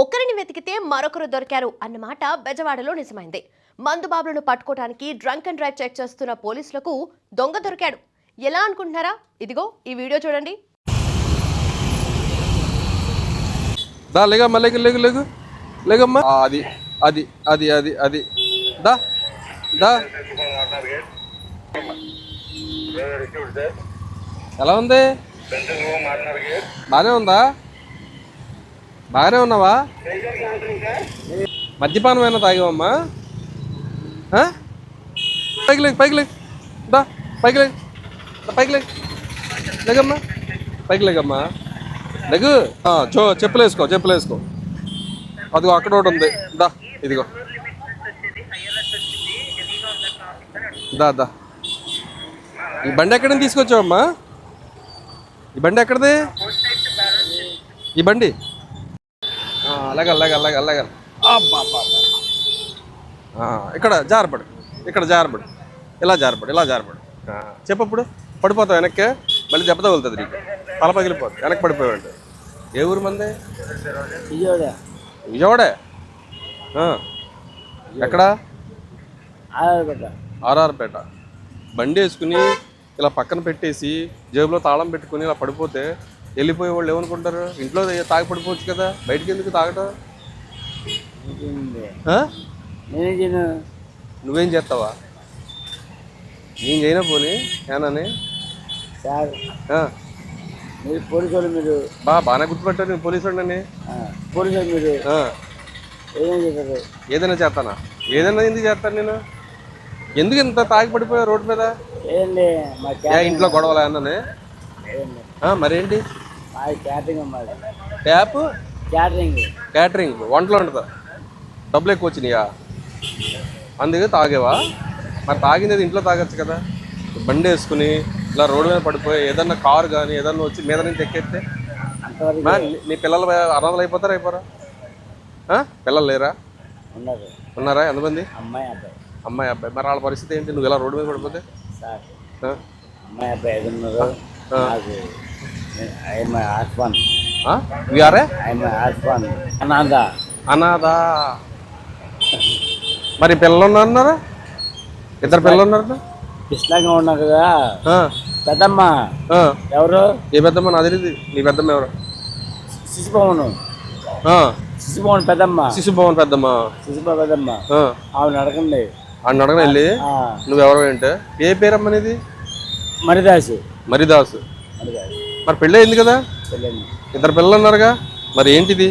ఒకరిని వెతికితే మరొకరు దొరికారు అన్నమాట బెజవాడలో నిజమైంది మందుబాబులను పట్టుకోవడానికి డ్రంక్ అండ్ డ్రైవ్ చెక్ చేస్తున్న పోలీసులకు దొంగ దొరికాడు ఎలా అనుకుంటున్నారా ఇదిగో ఈ వీడియో చూడండి దా అది అది అది అది అది దా దా ఎలా ఉంది బాగానే ఉందా బాగానే ఉన్నావా మద్యపానం అయినా తాగేవమ్మా పైకి లేదు పైకి లేదు దా పైకి లేదు పైకి లేదు లేకమ్మా పైకి లేకమ్మా లెగు చో చెప్పలేసుకో చెప్పలేసుకో అదిగో అక్కడ ఒకటి ఉంది దా ఇదిగో దా దా ఈ బండి ఎక్కడ తీసుకొచ్చావమ్మా ఈ బండి ఎక్కడిది ఈ బండి అలాగే అలాగే అలాగే ఇక్కడ జారపడు ఇక్కడ జారపడు ఇలా జారపడు ఇలా జారపడు చెప్పప్పుడు పడిపోతావు వెనక్కి మళ్ళీ దెబ్బ వెళ్తుంది నీకు తల పగిలిపోతుంది వెనక్కి పడిపోయాడు ఏ ఊరు మంది విజయవాడే ఎక్కడ ఆర్ఆర్పేట బండి వేసుకుని ఇలా పక్కన పెట్టేసి జేబులో తాళం పెట్టుకుని ఇలా పడిపోతే వెళ్ళిపోయే వాళ్ళు ఏమనుకుంటారు ఇంట్లో తాగిపడిపోవచ్చు కదా బయటకి ఎందుకు తాగటం నువ్వేం చేస్తావా నేను చేయనా పోని ఏనాని మీరు పోలీసు మీరు బాగా బాగానే గుర్తుపెట్టారు నేను పోలీసు అండి పోలీసు మీరు ఏదైనా ఏదైనా చేస్తానా ఏదైనా ఎందుకు చేస్తాను నేను ఎందుకు ఇంత తాగి పడిపోయా రోడ్డు మీద ఇంట్లో గొడవలే అన్నానే మరేంటి క్యాటరింగ్ ట్యాప్ క్యాటరింగ్ క్యాటరింగ్ వంటలు ఉంటుందా డబ్బులు ఎక్కువ వచ్చినాయా అందుకే తాగేవా మరి తాగింది ఇంట్లో తాగొచ్చు కదా బండి వేసుకుని ఇలా రోడ్డు మీద పడిపోయి ఏదన్నా కారు కానీ ఏదన్నా వచ్చి మీద నుంచి ఎక్కేస్తే నీ పిల్లలు అనాథలు అయిపోతారా అయిపోరా పిల్లలు లేరా ఉన్నారా ఎంతమంది అమ్మాయి అబ్బాయి అమ్మాయి అబ్బాయి మరి వాళ్ళ పరిస్థితి ఏంటి నువ్వు ఇలా రోడ్డు మీద పడిపోతే అమ్మాయి అబ్బాయి ఐఎమ్ ఆస్వాన్ యూఆర్ ఐఎమ్ ఆస్వాన్ అనాథ అనాథ మరి పిల్లలు ఉన్నారా ఇద్దరు పిల్లలు ఉన్నారు కృష్ణంగా ఉన్నా కదా పెద్దమ్మ ఎవరు ఏ పెద్దమ్మ నాది నీ పెద్దమ్మ ఎవరు శిశుభవన్ శిశుభవన్ పెద్దమ్మ శిశుభవన్ పెద్దమ్మ శిశుభవ పెద్దమ్మ ఆవిడ నడకండి ఆవిడ నడక వెళ్ళి నువ్వెవరు అంటే ఏ పేరమ్మ నీది మరిదాసు మరిదాసు మరిదాసు మరి పెళ్ళి అయింది కదా ఇద్దరు పిల్లలు అన్నారుగా మరి ఏంటిది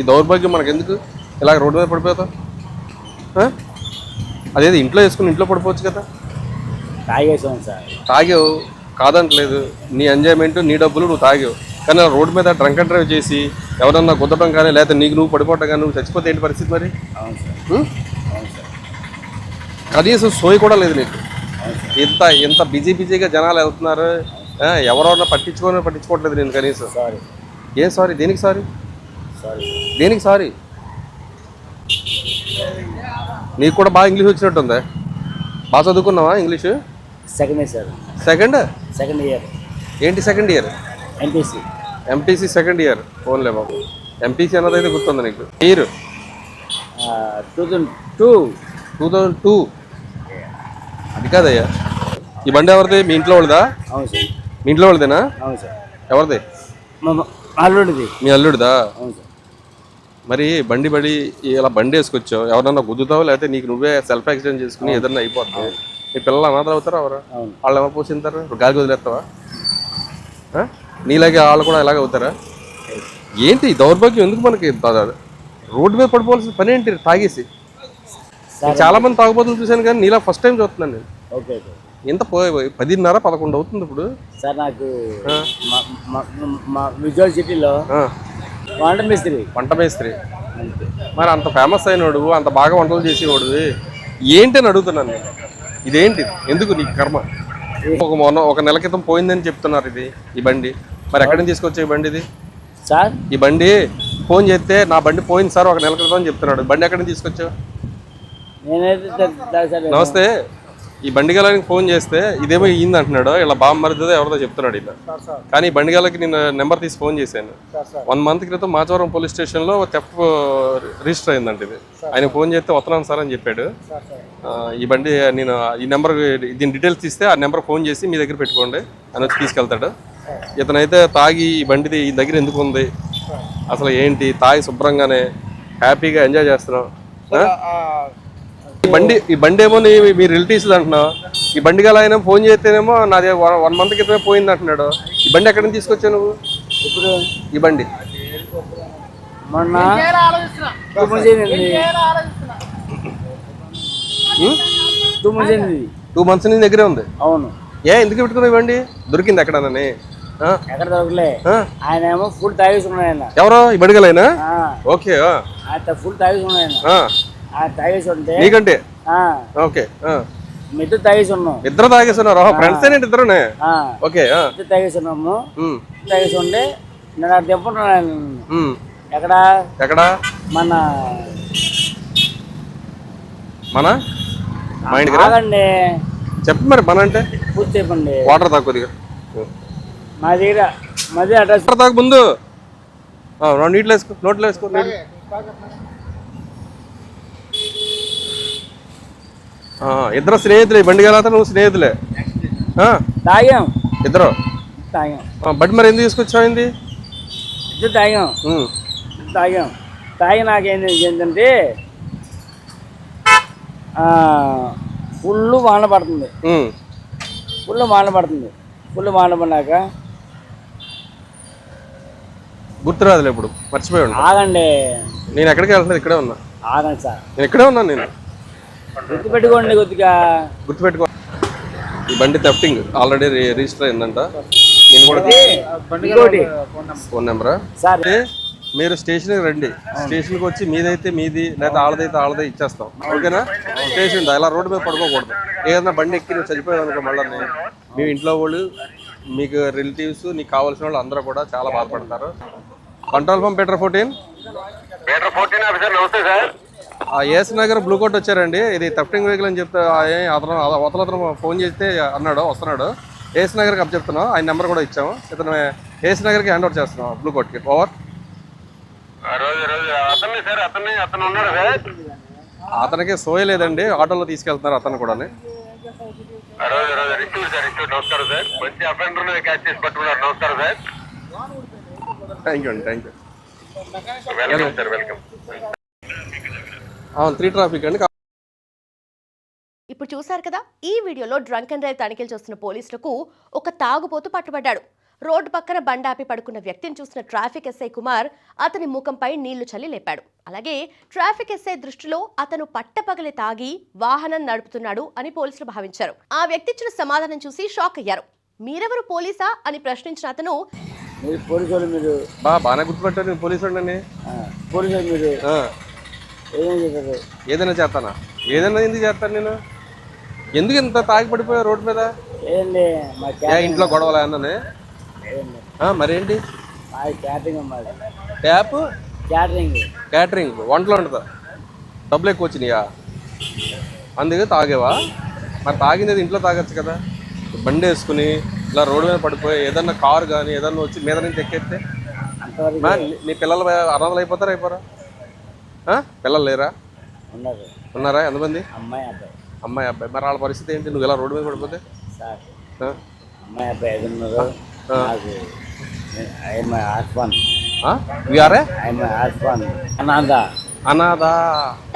ఈ దౌర్భాగ్యం మనకు ఎందుకు ఇలాగ రోడ్డు మీద పడిపోతాం అదేది ఇంట్లో వేసుకుని ఇంట్లో పడిపోవచ్చు కదా తాగేసాం సార్ తాగావు కాదంటలేదు నీ ఎంజాయ్మెంట్ నీ డబ్బులు నువ్వు తాగావు కానీ రోడ్డు మీద డ్రంక్ అండ్ డ్రైవ్ చేసి ఎవరన్నా గుద్దటం కానీ లేకపోతే నీకు నువ్వు పడిపోవటం కానీ నువ్వు చచ్చిపోతే ఏంటి పరిస్థితి మరి కనీసం సోయి కూడా లేదు నీకు ఇంత ఇంత బిజీ బిజీగా జనాలు వెళ్తున్నారు ఎవరన్నా పట్టించుకోని పట్టించుకోవట్లేదు నేను కనీసం సారీ ఏం సారీ దేనికి సారీ సారీ దేనికి సారీ నీకు కూడా బాగా ఇంగ్లీష్ ఉందా బాగా చదువుకున్నావా English second year sir second second year ఏంటి second year MPC MPC second year ఫోన్లే బాబు ఎంపీసీ అన్నదైతే గుర్తుంది నీకు year two thousand two two thousand two అది కాదయ్యా ఈ బండి ఎవరిది మీ ఇంట్లో వాళ్ళదా అవును సార్ మీ ఇంట్లో వాళ్ళదేనా సార్ ఎవరిది అల్లుడిది మీ అల్లుడిదా మరి బండి బడి ఇలా బండి వేసుకొచ్చావు ఎవరన్నా గుద్దుతావు లేకపోతే నీకు నువ్వే సెల్ఫ్ యాక్సిడెంట్ చేసుకుని ఏదన్నా అయిపోతావు మీ పిల్లలు అనాథలు అవుతారా ఎవరు వాళ్ళు ఎవరు పోసింటారు గాలి వదిలేస్తావా నీలాగే వాళ్ళు కూడా ఇలాగే అవుతారా ఏంటి దౌర్భాగ్యం ఎందుకు మనకి రోడ్డు మీద పడిపోవాల్సిన పని ఏంటి తాగేసి చాలా మంది తాగుబోతులు చూశాను కానీ నీలా ఫస్ట్ టైం చూస్తున్నాను నేను ఓకే ఎంత పోయి పదిన్నర పదకొండు అవుతుంది ఇప్పుడు సార్ నాకు విజయవాడ సిటీలో వంట మేస్త్రి వంట మేస్త్రి మరి అంత ఫేమస్ అయినోడు అంత బాగా వంటలు చేసేవాడు ఏంటి అని అడుగుతున్నాను నేను ఇదేంటి ఎందుకు నీకు కర్మ ఒక మొన్న ఒక నెల క్రితం పోయిందని చెప్తున్నారు ఇది ఈ బండి మరి ఎక్కడి నుంచి తీసుకొచ్చే ఈ బండి ఇది సార్ ఈ బండి ఫోన్ చేస్తే నా బండి పోయింది సార్ ఒక నెల క్రితం చెప్తున్నాడు బండి ఎక్కడి నుంచి తీసుకొచ్చావు నమస్తే ఈ బండిగాలకి ఫోన్ చేస్తే ఇదేమో అయ్యింది అంటున్నాడు ఇలా బాగా మరిదో ఎవరిదో చెప్తున్నాడు ఇలా కానీ బండిగాలకి నేను నెంబర్ తీసి ఫోన్ చేశాను వన్ మంత్ క్రితం మాచవరం పోలీస్ స్టేషన్లో తెప్ప రిజిస్టర్ అయిందంట ఇది ఆయన ఫోన్ చేస్తే వస్తున్నాను సార్ అని చెప్పాడు ఈ బండి నేను ఈ నెంబర్ దీని డీటెయిల్స్ ఇస్తే ఆ నెంబర్ ఫోన్ చేసి మీ దగ్గర పెట్టుకోండి అని వచ్చి తీసుకెళ్తాడు ఇతనైతే తాగి ఈ బండిది ఈ దగ్గర ఎందుకు ఉంది అసలు ఏంటి తాగి శుభ్రంగానే హ్యాపీగా ఎంజాయ్ చేస్తున్నాం ఈ బండి ఈ బండి ఏమో మీ రిలేటివ్స్ అంటున్నా ఈ బండి గల ఆయన ఫోన్ చేస్తేనేమో నాది వన్ మంత్ క్రితమే పోయింది అంటున్నాడు ఈ బండి ఎక్కడ నుంచి నువ్వు ఇప్పుడు ఈ బండి టూ మంత్స్ టూ మంత్స్ దగ్గరే ఉంది అవును ఏ ఎందుకు పెట్టుకున్నావు బండి దొరికింది ఎక్కడనని ఎక్కడ దొరకలే ఆయన ఏమో ఫుల్ ఉన్నాయన్న ఎవరో ఈ బండి గల ఓకే ఫుల్ తాగేసుకున్నాడు ఆయన ఉంటే ఓకే తాగేసి ఉన్నాం ఇద్దరు తాగేసి ఫ్రెండ్స్ ఏంటి ఓకే తాగేసి ఉన్నాము తాగేసి నేను ఎక్కడ మన మన మా ఇంటికి మరి మన అంటే పూర్తి చెప్పండి వాటర్ తాగు మా దగ్గర అడ్రస్ తాగు ముందు నీట్లో వేసుకో నోట్లో వేసుకో ఇద్దరు స్నేహితులే బండి గెలాత నువ్వు స్నేహితులే తాగాం ఇద్దరు తాగాం బట్ మరి ఎందుకు తీసుకొచ్చావు ఇద్దరు తాగాం తాగాం తాగి నాకేంటంటే ఏంటంటే ఫుల్ వాన పడుతుంది ఫుల్ వాన పడుతుంది ఫుల్ వాన పడినాక గుర్తురాదులే ఇప్పుడు మర్చిపోయాడు ఆగండి నేను ఎక్కడికి వెళ్తున్నాను ఇక్కడే ఉన్నా ఆగండి సార్ నేను ఇక్కడే ఉన్నాను నేను గుర్తుపెట్టుకోండి కొద్దిగా గుర్తుపెట్టుకోండి ఈ బండి థెఫ్టింగ్ ఆల్రెడీ రిజిస్టర్ అయిందంట నేను కూడా ఫోన్ నెంబరా సరే మీరు స్టేషన్కి రండి స్టేషన్కి వచ్చి మీదైతే మీది లేదా ఆడదైతే ఆడదే ఇచ్చేస్తాం ఓకేనా స్టేషన్ ఇలా రోడ్డు మీద పడుకోకూడదు ఏదైనా బండి ఎక్కి నువ్వు చనిపోయావు మళ్ళీ మీ ఇంట్లో వాళ్ళు మీకు రిలేటివ్స్ నీకు కావాల్సిన వాళ్ళు అందరూ కూడా చాలా బాధపడతారు control pump better fourteen Peter fourteen officer నమస్తే సార్ ఆ ఏఎస్ నగర్ బ్లూ కోట్ వచ్చారండి ఇది తప్పింగ్ వెహికల్ అని చెప్తే అతను అవతల అతను ఫోన్ చేస్తే అన్నాడు వస్తున్నాడు ఏఎస్ నగర్కి అప్ చెప్తున్నాం ఆయన నెంబర్ కూడా ఇచ్చాము ఇతను ఏఎస్ నగర్కి హ్యాండ్ ఓవర్ చేస్తున్నాం బ్లూ కోట్కి ఓవర్ అతనికి సోయ లేదండి ఆటోలో తీసుకెళ్తున్నారు అతను కూడా థ్యాంక్ యూ అండి thank you welcome sir welcome three traffic అండి ఇప్పుడు చూసారు కదా ఈ వీడియోలో డ్రంక్ అండ్ డ్రైవ్ తనిఖీలు చేస్తున్న పోలీసులకు ఒక తాగుబోతు పట్టుబడ్డాడు రోడ్డు పక్కన బండాపి పడుకున్న వ్యక్తిని చూసిన ట్రాఫిక్ ఎస్ఐ కుమార్ అతని ముఖంపై నీళ్లు చల్లి లేపాడు అలాగే ట్రాఫిక్ ఎస్ఐ దృష్టిలో అతను పట్టపగలి తాగి వాహనం నడుపుతున్నాడు అని పోలీసులు భావించారు ఆ వ్యక్తి ఇచ్చిన సమాధానం చూసి షాక్ అయ్యారు మీరెవరు పోలీసా అని ప్రశ్నించిన అతను మీరు పోలీసు మీరు బాగా పోలీసు పోలీసు మీరు ఏదైనా చేస్తానా ఏదైనా ఎందుకు చేస్తాను నేను ఎందుకు ఇంత తాగి పడిపోయా రోడ్డు మీద ఇంట్లో గొడవలా అన్నానే మరేంటి ట్యాప్ క్యాటరింగ్ క్యాటరింగ్ వంటలు ఉంటుందా డబ్బులు ఎక్కువ వచ్చినాయా అందుకే తాగేవా మరి తాగినది ఇంట్లో తాగొచ్చు కదా బండి వేసుకుని ఇలా రోడ్డు మీద పడిపోయి ఏదన్నా కారు కానీ ఏదన్నా వచ్చి మీద నుంచి ఎక్కేస్తే మీ పిల్లలు అనాథలు అయిపోతారా అయిపోరా పిల్లలు లేరా ఉన్నారా ఎంతమంది అమ్మాయి అబ్బాయి అమ్మాయి అబ్బాయి మరి వాళ్ళ పరిస్థితి ఏంటి నువ్వు ఇలా రోడ్డు మీద పడిపోతే అమ్మాయి అబ్బాయి అనాథ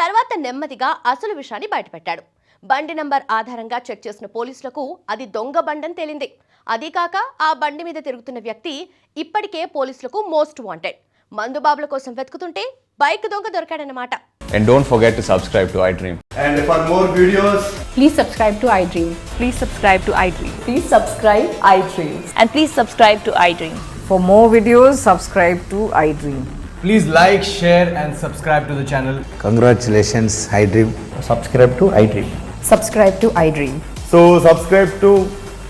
తర్వాత నెమ్మదిగా అసలు విషయాన్ని బయటపెట్టాడు బండి నంబర్ ఆధారంగా చెక్ చేసిన పోలీసులకు అది దొంగ బండని తేలింది అదీకాక కాక ఆ బండి మీద తిరుగుతున్న వ్యక్తి ఇప్పటికే పోలీసులకు మోస్ట్ వాంటెడ్ మందుబాబుల కోసం వెతుకుతుంటే బైక్ దొంగ దొరికాడనమాట And don't forget to subscribe to i dream And for more videos, Please subscribe to i iDream. Please subscribe to iDream. Please subscribe i dream And please subscribe to i iDream. For more videos, subscribe to i dream please like, share, and subscribe to the channel. congratulations, i dream Subscribe to i dream Subscribe to i dream So, subscribe to